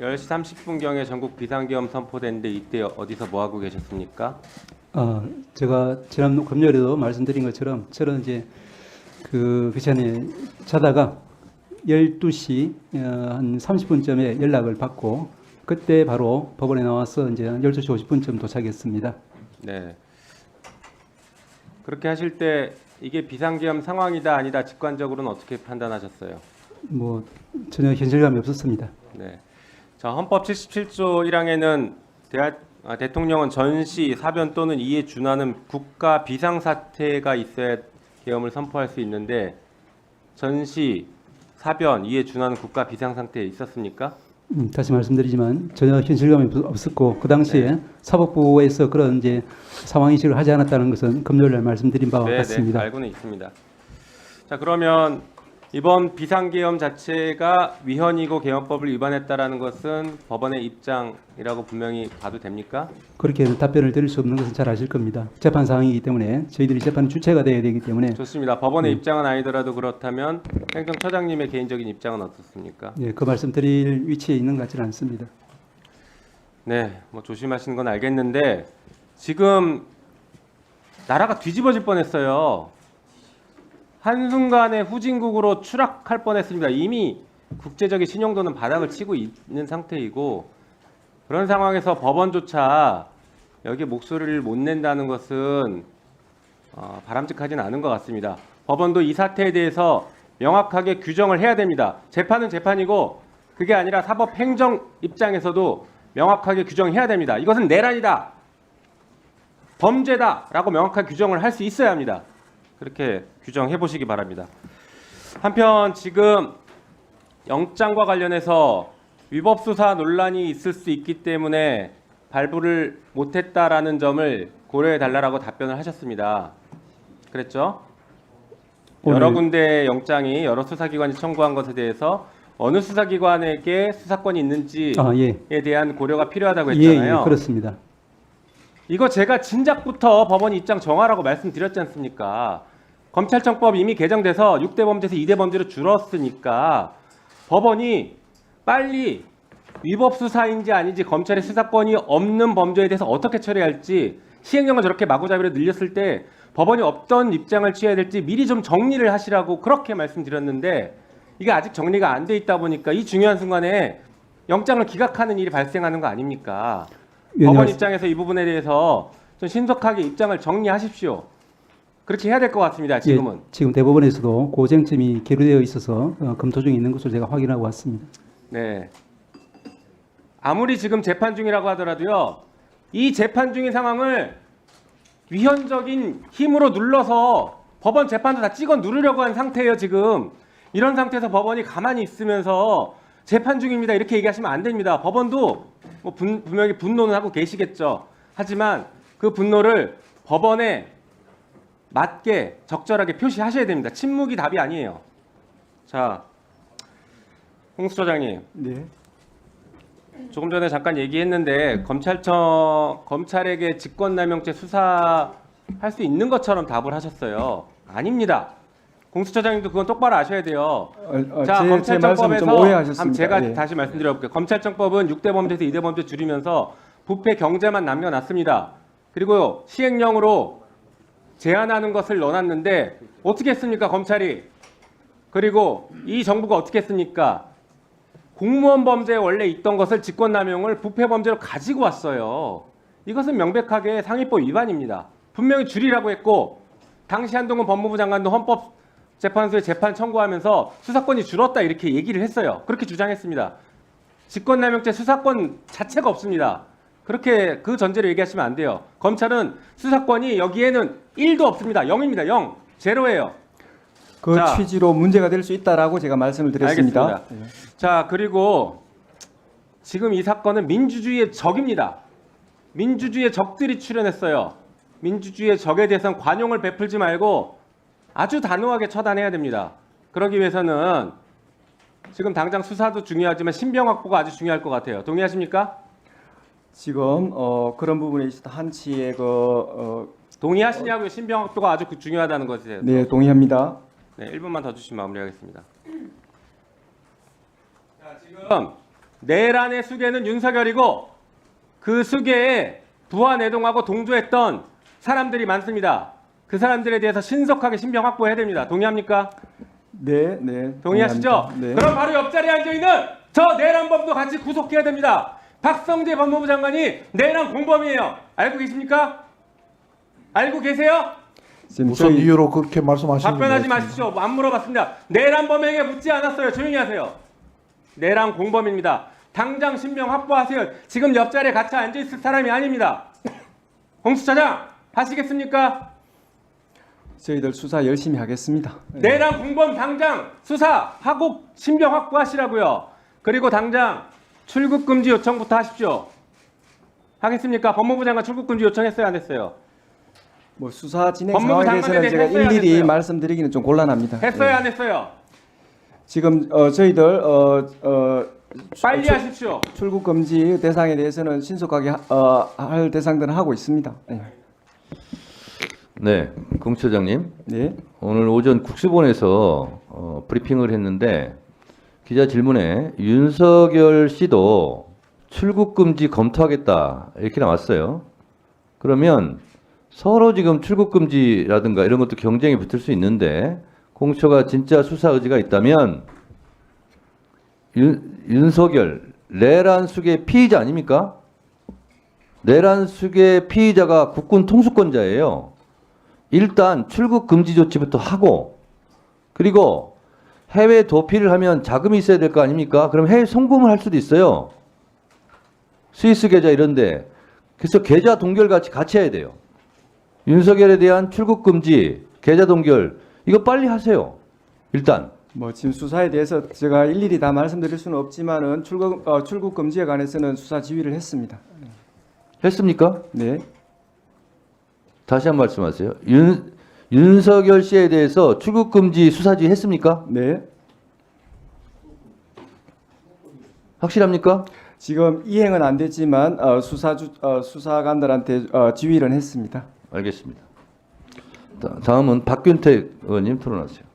10시 30분경에 전국 비상계엄 선포됐는데 이때 어디서 뭐 하고 계셨습니까? 어, 제가 지난 금요일에도 말씀드린 것처럼 저는 이제 그, 그 전에 자다가 12시 어, 한 30분쯤에 연락을 받고 그때 바로 법원에 나와서 이제 한 12시 50분쯤 도착했습니다. 네. 그렇게 하실 때 이게 비상계엄 상황이다 아니다 직관적으로는 어떻게 판단하셨어요? 뭐 전혀 현실감이 없었습니다. 네. 자, 헌법 77조 1항에는 대하, 아, 대통령은 전시, 사변 또는 이에 준하는 국가 비상사태가 있어야 계엄을 선포할 수 있는데 전시, 사변, 이에 준하는 국가 비상상태에 있었습니까? 음, 다시 말씀드리지만 전혀 현실감이 없- 없었고 그 당시에 사법부에서 그런 이제 상황 인식을 하지 않았다는 것은 금요일 날 말씀드린 바와 네, 네, 같습니다. 알고는 있습니다. 자, 그러면 이번 비상계엄 자체가 위헌이고 계엄법을 위반했다라는 것은 법원의 입장이라고 분명히 봐도 됩니까? 그렇게 답변을 드릴 수 없는 것은 잘 아실 겁니다. 재판 상황이기 때문에 저희들이 재판 주체가 돼야 되기 때문에 좋습니다. 법원의 입장은 아니더라도 그렇다면 행정처장님의 개인적인 입장은 어떻습니까? 예, 그 말씀 드릴 위치에 있는 것 같지는 않습니다. 네, 뭐 조심하시는 건 알겠는데 지금 나라가 뒤집어질 뻔했어요. 한순간에 후진국으로 추락할 뻔했습니다. 이미 국제적인 신용도는 바닥을 치고 있는 상태이고 그런 상황에서 법원조차 여기 목소리를 못 낸다는 것은 어, 바람직하진 않은 것 같습니다. 법원도 이 사태에 대해서 명확하게 규정을 해야 됩니다. 재판은 재판이고 그게 아니라 사법 행정 입장에서도 명확하게 규정해야 됩니다. 이것은 내란이다. 범죄다라고 명확하게 규정을 할 수 있어야 합니다. 그렇게 규정해 보시기 바랍니다. 한편 지금 영장과 관련해서 위법 수사 논란이 있을 수 있기 때문에 발부를 못했다라는 점을 고려해 달라라고 답변을 하셨습니다. 그랬죠? 여러 오늘- 군데 영장이 여러 수사기관이 청구한 것에 대해서 어느 수사기관에게 수사권이 있는지에 아, 예. 대한 고려가 필요하다고 예, 했잖아요. 예, 그렇습니다. 이거 제가 진작부터 법원 입장 정하라고 말씀드렸지 않습니까? 검찰청법 이미 개정돼서 6대 범죄에서 2대 범죄로 줄었으니까 법원이 빨리 위법 수사인지 아닌지 검찰의 수사권이 없는 범죄에 대해서 어떻게 처리할지 시행령을 저렇게 마구잡이로 늘렸을 때 법원이 어떤 입장을 취해야 될지 미리 좀 정리를 하시라고 그렇게 말씀드렸는데 이게 아직 정리가 안 돼 있다 보니까 이 중요한 순간에 영장을 기각하는 일이 발생하는 거 아닙니까? 위원님 법원 말씀- 입장에서 이 부분에 대해서 좀 신속하게 입장을 정리하십시오. 그렇게 해야 될 것 같습니다. 지금은. 예, 지금 대법원에서도 고쟁점이 계류되어 있어서 어, 검토 중에 있는 것으로 제가 확인하고 왔습니다. 네. 아무리 지금 재판 중이라고 하더라도요. 이 재판 중인 상황을 위헌적인 힘으로 눌러서 법원 재판도 다 찍어 누르려고 한 상태예요, 지금. 이런 상태에서 법원이 가만히 있으면서 재판 중입니다. 이렇게 얘기하시면 안 됩니다. 법원도 뭐 분, 분명히 분노는 하고 계시겠죠. 하지만 그 분노를 법원에 맞게 적절하게 표시하셔야 됩니다. 침묵이 답이 아니에요. 자, 홍수처장님. 네. 조금 전에 잠깐 얘기했는데 검찰청 검찰에게 직권남용죄 수사할 수 있는 것처럼 답을 하셨어요. 아닙니다. 공수처장님도 그건 똑바로 아셔야 돼요. 어, 어, 자, 제, 제 말씀 검찰청법에서 좀 오해하셨습니다. 한번 제가 예. 다시 말씀드려 볼게요. 검찰청법은 6대 범죄에서 2대 범죄 줄이면서 부패 경제만 남겨놨습니다. 그리고 시행령으로 제한하는 것을 넣어놨는데 어떻게 했습니까 검찰이? 그리고 이 정부가 어떻게 했습니까? 공무원 범죄에 원래 있던 것을 직권남용을 부패 범죄로 가지고 왔어요. 이것은 명백하게 상위법 위반입니다. 분명히 줄이라고 했고 당시 한동훈 법무부 장관도 헌법재판소에 재판 청구하면서 수사권이 줄었다 이렇게 얘기를 했어요. 그렇게 주장했습니다. 직권남용죄 수사권 자체가 없습니다. 그렇게 그 전제로 얘기하시면 안 돼요. 검찰은 수사권이 여기에는 1도 없습니다. 0입니다. 0. 제로예요. 그 자. 취지로 문제가 될 수 있다라고 제가 말씀을 드렸습니다. 알겠습니다. 자, 그리고 지금 이 사건은 민주주의의 적입니다. 민주주의의 적들이 출연했어요. 민주주의의 적에 대해서는 관용을 베풀지 말고 아주 단호하게 처단해야 됩니다. 그러기 위해서는 지금 당장 수사도 중요하지만 신병 확보가 아주 중요할 것 같아요. 동의하십니까? 지금 어, 그런 부분에 있어서 한치의 그 어, 동의하시냐고요? 신병 확보가 아주 그 중요하다는 것이에요. 네, 동의합니다. 네, 1분만 더 주시면 마무리하겠습니다. 자, 지금 내란의 수괴는 윤석열이고 그 수괴에 부하내동하고 동조했던 사람들이 많습니다. 그 사람들에 대해서 신속하게 신병 확보해야 됩니다. 동의합니까? 네, 네. 동의하시죠? 동의합니다. 네. 그럼 바로 옆자리에 앉아 있는 저 내란범도 같이 구속해야 됩니다. 박성재 법무부 장관이 내란 공범이에요. 알고 계십니까? 알고 계세요? 무슨 이유로 그렇게 말씀하시는 답변하지? 마십시오. 안 물어봤습니다. 내란범에게 묻지 않았어요. 조용히 하세요. 내란 공범입니다. 당장 신병 확보하세요. 지금 옆자리에 같이 앉아 있을 사람이 아닙니다. 공수처장 하시겠습니까? 저희들 수사 열심히 하겠습니다. 네. 내란 공범 당장 수사하고 신병 확보하시라고요. 그리고 당장 출국 금지 요청부터 하십시오. 하겠습니까? 법무부 장관 출국 금지 요청했어요, 안 했어요? 뭐 수사 진행 법무부 상황에 대해서는 제가 대해서 일일이. 말씀드리기는 좀 곤란합니다. 했어요, 네. 안 했어요? 지금 어, 저희들 어, 어, 빨리 출- 하십시오. 출국 금지 대상에 대해서는 신속하게 하- 어, 할 대상들은 하고 있습니다. 네. 네, 공처장님. 네. 오늘 오전 국수본에서 어, 브리핑을 했는데 기자 질문에 윤석열 씨도 출국 금지 검토하겠다 이렇게 나왔어요. 그러면 서로 지금 출국 금지라든가 이런 것도 경쟁이 붙을 수 있는데 공처가 진짜 수사 의지가 있다면 윤, 윤석열 내란 수계 피의자 아닙니까? 내란 수계 피의자가 국군 통수권자예요. 일단 출국 금지 조치부터 하고 그리고 해외 도피를 하면 자금이 있어야 될 거 아닙니까? 그럼 해외 송금을 할 수도 있어요. 스위스 계좌 이런데 그래서 계좌 동결 같이 같이 해야 돼요. 윤석열에 대한 출국 금지, 계좌 동결 이거 빨리 하세요. 일단 뭐 지금 수사에 대해서 제가 일일이 다 말씀드릴 수는 없지만은 출국 어, 출국 금지에 관해서는 수사 지휘를 했습니다. 했습니까? 네. 다시 한번 말씀하세요. 윤 윤석열 씨에 대해서 출국 금지 수사지 했습니까? 네. 확실합니까? 지금 이행은 안 됐지만 어, 수사주 어, 수사관들한테 어, 지휘를 했습니다. 알겠습니다. 다- 다음은 박균택 의원님 토론하세요.